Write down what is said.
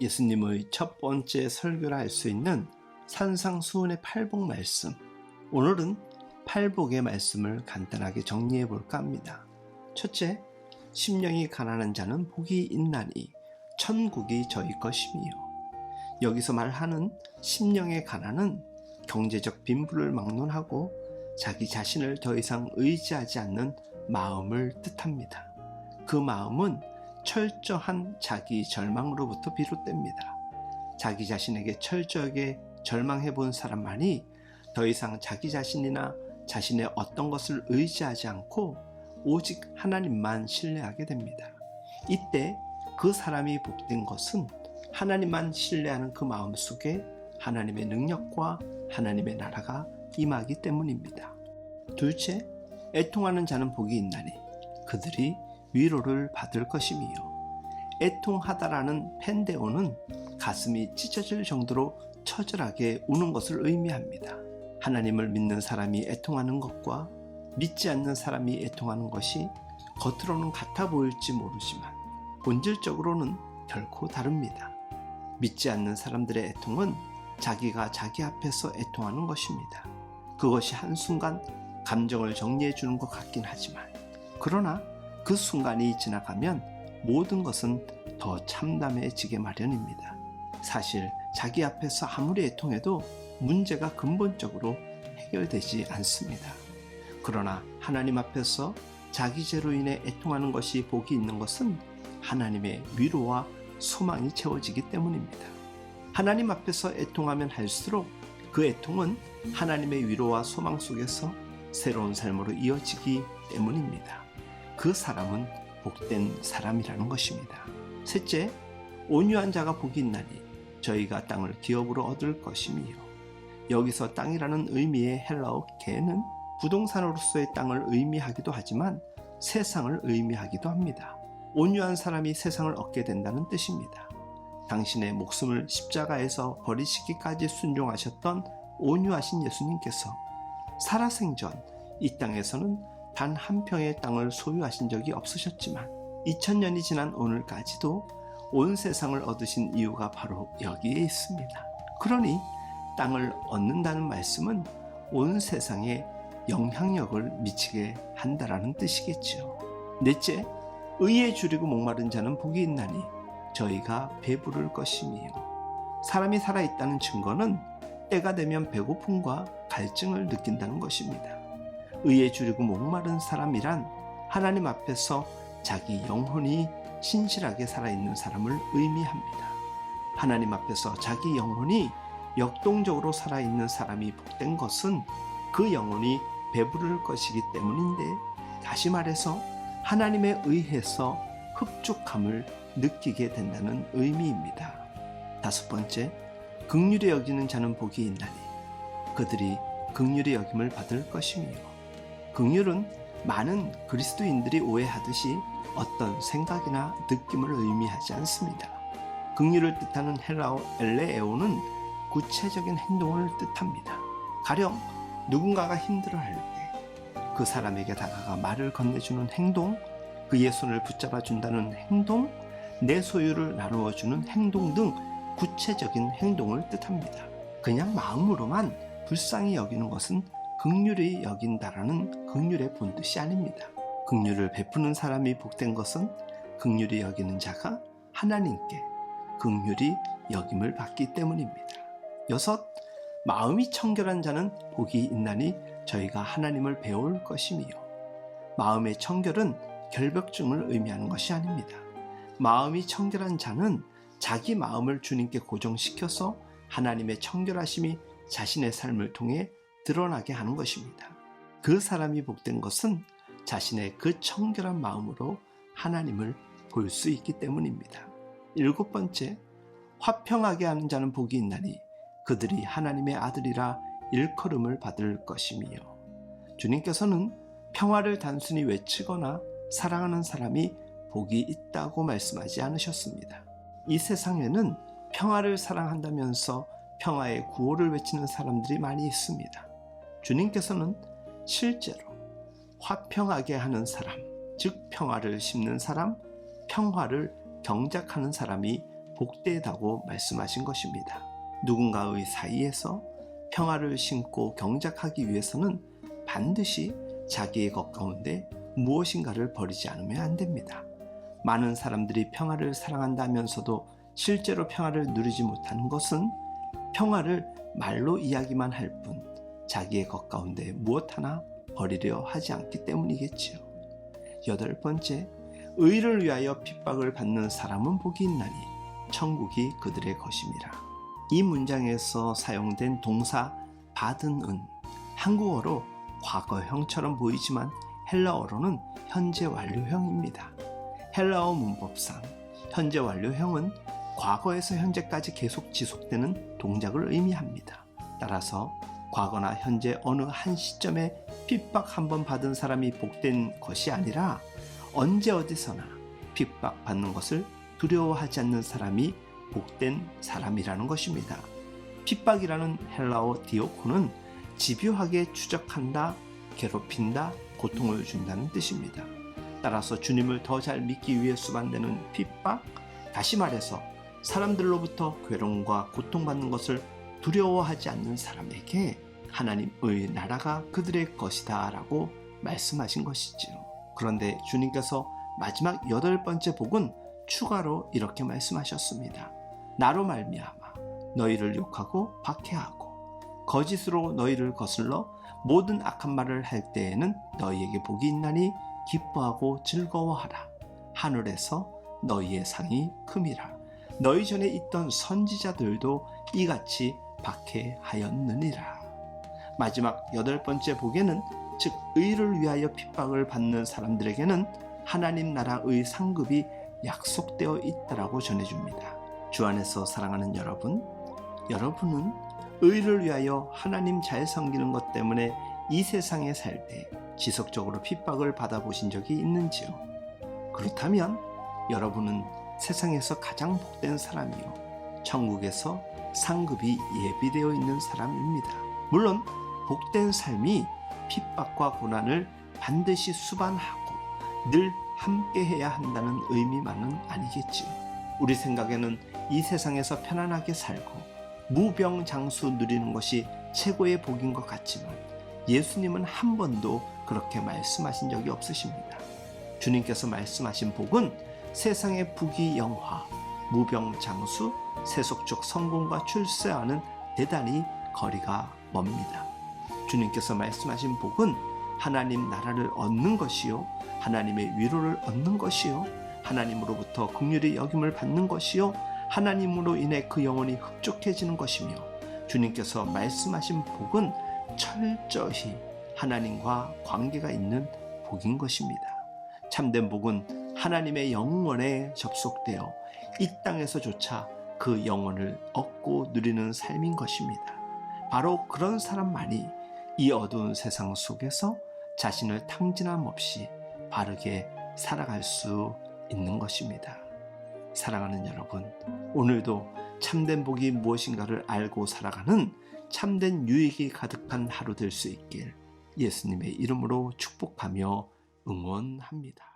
예수님의 첫 번째 설교라 할 수 있는 산상수훈의 팔복 말씀. 오늘은 팔복의 말씀을 간단하게 정리해 볼까 합니다. 첫째, 심령이 가난한 자는 복이 있나니 천국이 저희 것이미요. 여기서 말하는 심령의 가난은 경제적 빈부를 막론하고 자기 자신을 더 이상 의지하지 않는 마음을 뜻합니다. 그 마음은 철저한 자기 절망으로부터 비롯됩니다. 자기 자신에게 철저하게 절망해 본 사람만이 더 이상 자기 자신이나 자신의 어떤 것을 의지하지 않고 오직 하나님만 신뢰하게 됩니다. 이때 그 사람이 복된 것은 하나님만 신뢰하는 그 마음 속에 하나님의 능력과 하나님의 나라가 임하기 때문입니다. 둘째, 애통하는 자는 복이 있나니 그들이 위로를 받을 것이미요. 애통하다라는 펜데오는 가슴이 찢어질 정도로 처절하게 우는 것을 의미합니다. 하나님을 믿는 사람이 애통하는 것과 믿지 않는 사람이 애통하는 것이 겉으로는 같아 보일지 모르지만 본질적으로는 결코 다릅니다. 믿지 않는 사람들의 애통은 자기가 자기 앞에서 애통하는 것입니다. 그것이 한순간 감정을 정리해 주는 것 같긴 하지만 그러나 그 순간이 지나가면 모든 것은 더 참담해지게 마련입니다. 사실 자기 앞에서 아무리 애통해도 문제가 근본적으로 해결되지 않습니다. 그러나 하나님 앞에서 자기 죄로 인해 애통하는 것이 복이 있는 것은 하나님의 위로와 소망이 채워지기 때문입니다. 하나님 앞에서 애통하면 할수록 그 애통은 하나님의 위로와 소망 속에서 새로운 삶으로 이어지기 때문입니다. 그 사람은 복된 사람이라는 것입니다. 셋째, 온유한 자가 복이 있나니 저희가 땅을 기업으로 얻을 것이미요. 여기서 땅이라는 의미의 헬라어 개는 부동산으로서의 땅을 의미하기도 하지만 세상을 의미하기도 합니다. 온유한 사람이 세상을 얻게 된다는 뜻입니다. 당신의 목숨을 십자가에서 버리시기까지 순종하셨던 온유하신 예수님께서 살아생전 이 땅에서는 단 한 평의 땅을 소유하신 적이 없으셨지만 2000년이 지난 오늘까지도 온 세상을 얻으신 이유가 바로 여기에 있습니다. 그러니 땅을 얻는다는 말씀은 온 세상에 영향력을 미치게 한다라는 뜻이겠죠. 넷째, 의에 줄이고 목마른 자는 복이 있나니 저희가 배부를 것이미요. 사람이 살아있다는 증거는 때가 되면 배고픔과 갈증을 느낀다는 것입니다. 의에 줄이고 목마른 사람이란 하나님 앞에서 자기 영혼이 신실하게 살아있는 사람을 의미합니다. 하나님 앞에서 자기 영혼이 역동적으로 살아있는 사람이 복된 것은 그 영혼이 배부를 것이기 때문인데 다시 말해서 하나님에 의해서 흡족함을 느끼게 된다는 의미입니다. 다섯 번째, 극률이 여기는 자는 복이 있나니 그들이 극률의 여김을 받을 것이며 극률은 많은 그리스도인들이 오해하듯이 어떤 생각이나 느낌을 의미하지 않습니다. 극률을 뜻하는 헬라어 엘레에오는 구체적인 행동을 뜻합니다. 가령 누군가가 힘들어할 때 그 사람에게 다가가 말을 건네주는 행동, 그의 손을 붙잡아 준다는 행동, 내 소유를 나누어 주는 행동 등 구체적인 행동을 뜻합니다. 그냥 마음으로만 불쌍히 여기는 것은 극률이 여긴다라는 극률의 본뜻이 아닙니다. 극률을 베푸는 사람이 복된 것은 극률이 여기는 자가 하나님께 극률이 여김을 받기 때문입니다. 여섯, 마음이 청결한 자는 복이 있나니 저희가 하나님을 배울 것이미요. 마음의 청결은 결벽증을 의미하는 것이 아닙니다. 마음이 청결한 자는 자기 마음을 주님께 고정시켜서 하나님의 청결하심이 자신의 삶을 통해 드러나게 하는 것입니다. 그 사람이 복된 것은 자신의 그 청결한 마음으로 하나님을 볼 수 있기 때문입니다. 일곱 번째, 화평하게 하는 자는 복이 있나니 그들이 하나님의 아들이라 일컬음을 받을 것이미요. 주님께서는 평화를 단순히 외치거나 사랑하는 사람이 복이 있다고 말씀하지 않으셨습니다. 이 세상에는 평화를 사랑한다면서 평화의 구호를 외치는 사람들이 많이 있습니다. 주님께서는 실제로 화평하게 하는 사람, 즉 평화를 심는 사람, 평화를 경작하는 사람이 복되다고 말씀하신 것입니다. 누군가의 사이에서 평화를 심고 경작하기 위해서는 반드시 자기의 것 가운데 무엇인가를 버리지 않으면 안 됩니다. 많은 사람들이 평화를 사랑한다면서도 실제로 평화를 누리지 못하는 것은 평화를 말로 이야기만 할 뿐 자기의 것 가운데 무엇 하나 버리려 하지 않기 때문이겠지요. 여덟 번째, 의를 위하여 핍박을 받는 사람은 복이 있나니 천국이 그들의 것입니다. 이 문장에서 사용된 동사 받은 은 한국어로 과거형처럼 보이지만 헬라어로는 현재 완료형입니다. 헬라어 문법상 현재 완료형은 과거에서 현재까지 계속 지속되는 동작을 의미합니다. 따라서 과거나 현재 어느 한 시점에 핍박 한 번 받은 사람이 복된 것이 아니라 언제 어디서나 핍박 받는 것을 두려워하지 않는 사람이 복된 사람이라는 것입니다. 핍박이라는 헬라어 디오코는 집요하게 추적한다, 괴롭힌다, 고통을 준다는 뜻입니다. 따라서 주님을 더 잘 믿기 위해 수반되는 핍박, 다시 말해서 사람들로부터 괴로움과 고통받는 것을 두려워하지 않는 사람에게 하나님의 나라가 그들의 것이다 라고 말씀하신 것이지요. 그런데 주님께서 마지막 여덟 번째 복은 추가로 이렇게 말씀하셨습니다. 나로 말미암아 너희를 욕하고 박해하고 거짓으로 너희를 거슬러 모든 악한 말을 할 때에는 너희에게 복이 있나니 기뻐하고 즐거워하라. 하늘에서 너희의 상이 큼이라. 너희 전에 있던 선지자들도 이같이 박해하였느니라. 마지막 여덟 번째 복에는 즉 의를 위하여 핍박을 받는 사람들에게는 하나님 나라의 상급이 약속되어 있다라고 전해줍니다. 주 안에서 사랑하는 여러분, 여러분은 의를 위하여 하나님 잘 섬기는 것 때문에 이 세상에 살 때 지속적으로 핍박을 받아보신 적이 있는지요? 그렇다면 여러분은 세상에서 가장 복된 사람이요. 천국에서 상급이 예비되어 있는 사람입니다. 물론 복된 삶이 핍박과 고난을 반드시 수반하고 늘 함께 해야 한다는 의미만은 아니겠지요. 우리 생각에는 이 세상에서 편안하게 살고 무병장수 누리는 것이 최고의 복인 것 같지만 예수님은 한 번도 그렇게 말씀하신 적이 없으십니다. 주님께서 말씀하신 복은 세상의 부귀영화, 무병장수, 세속적 성공과 출세와는 대단히 거리가 멉니다. 주님께서 말씀하신 복은 하나님 나라를 얻는 것이요, 하나님의 위로를 얻는 것이요, 하나님으로부터 긍휼의 여김을 받는 것이요, 하나님으로 인해 그 영혼이 흡족해지는 것이며, 주님께서 말씀하신 복은 철저히 하나님과 관계가 있는 복인 것입니다. 참된 복은 하나님의 영원에 접속되어 이 땅에서조차 그 영혼을 얻고 누리는 삶인 것입니다. 바로 그런 사람만이 이 어두운 세상 속에서 자신을 탕진함 없이 바르게 살아갈 수 있는 것입니다. 사랑하는 여러분, 오늘도 참된 복이 무엇인가를 알고 살아가는 참된 유익이 가득한 하루 될 수 있길 예수님의 이름으로 축복하며 응원합니다.